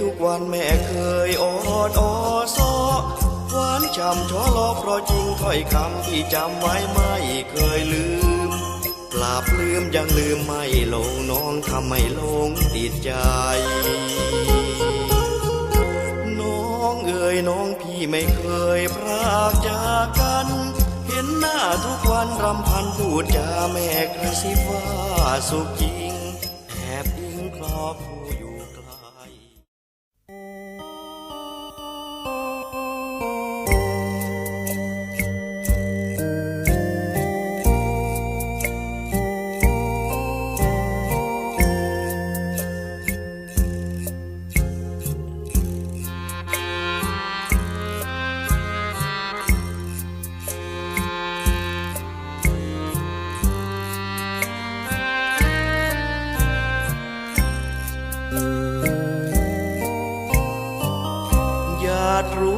ทุกวันแม่เคยอดออซอหวานจำชอลอเพราะจริงถ้อยคำที่จำไว้ไม่เคยลืม ปราบลืมยังลืมไม่ลงน้องทำไม่ลงติดใจ น้องเอ๋ยน้องพี่ไม่เคยพรากจากกัน เห็นหน้าทุกวันรำพันพูดจาแม่กระซิบว่าสุขจริงแอบอิงคลอผู้อยู่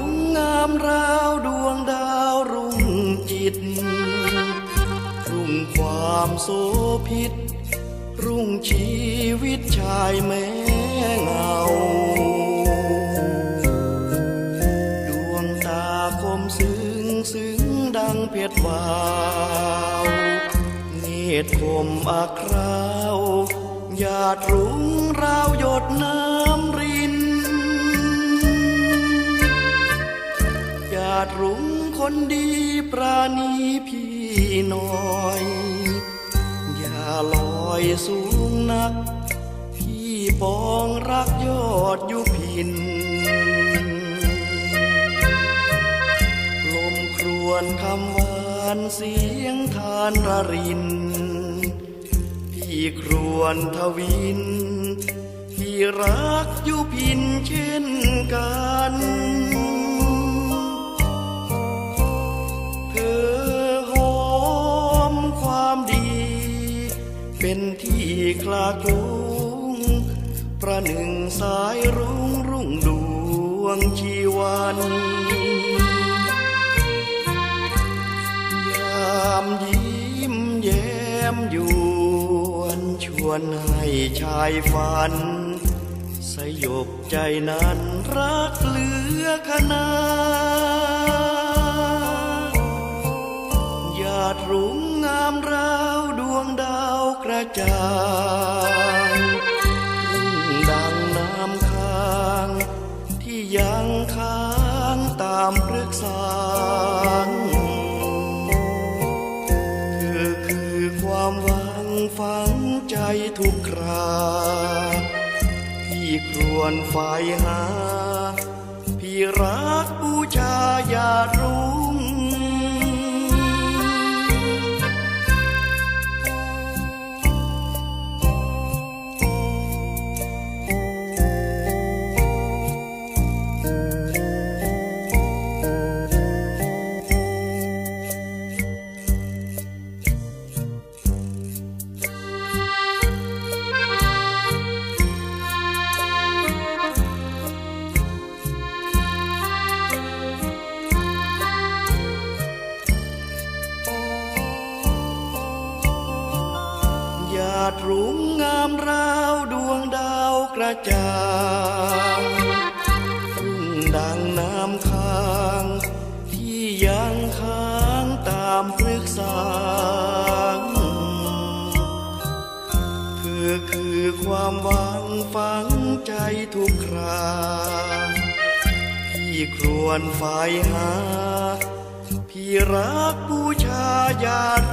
งงามราวดวงดาวรุ่งจิต รุ่งความโสพิษ รุ่งชีวิตชายแม้เงา ดวงตาคมซึ้งซึ้งดังเพชรวาวเนตรคมอัคราวหยาดรุ้งราวหยดน้ำ คนดีปราณีพี่หน่อย อย่าลอยสูงนัก พี่ปองรักยอดยุพิน ลมครวนคำหวานเสียงทานระริน พี่ครวนทวินพี่รักยุพินเช่นกัน ลาคลุ้งประหนึ่งสายรุ้งรุ่งดวงชีวันยามยิ้มแย้มยวนชวนให้ชายฝัน สยบใจนั้นรักเหลือขนาหยาดรุ้ง ระจางรุ่งดังน้ำค้าง ที่ยังค้างตามพฤกษางเธอคือความหวังฝังใจทุกคราพี่ครวนฝ่ายหา พี่รักบูชาญาติ ดรุ้งงามราวดวงดาวกระจ่างรุ่งดังน้ำค้าง ที่ยังค้างตามพฤกษางเธอคือความหวังฝังใจทุกคราพี่ครวนฝ่ายหา พี่รักบูชาญาติ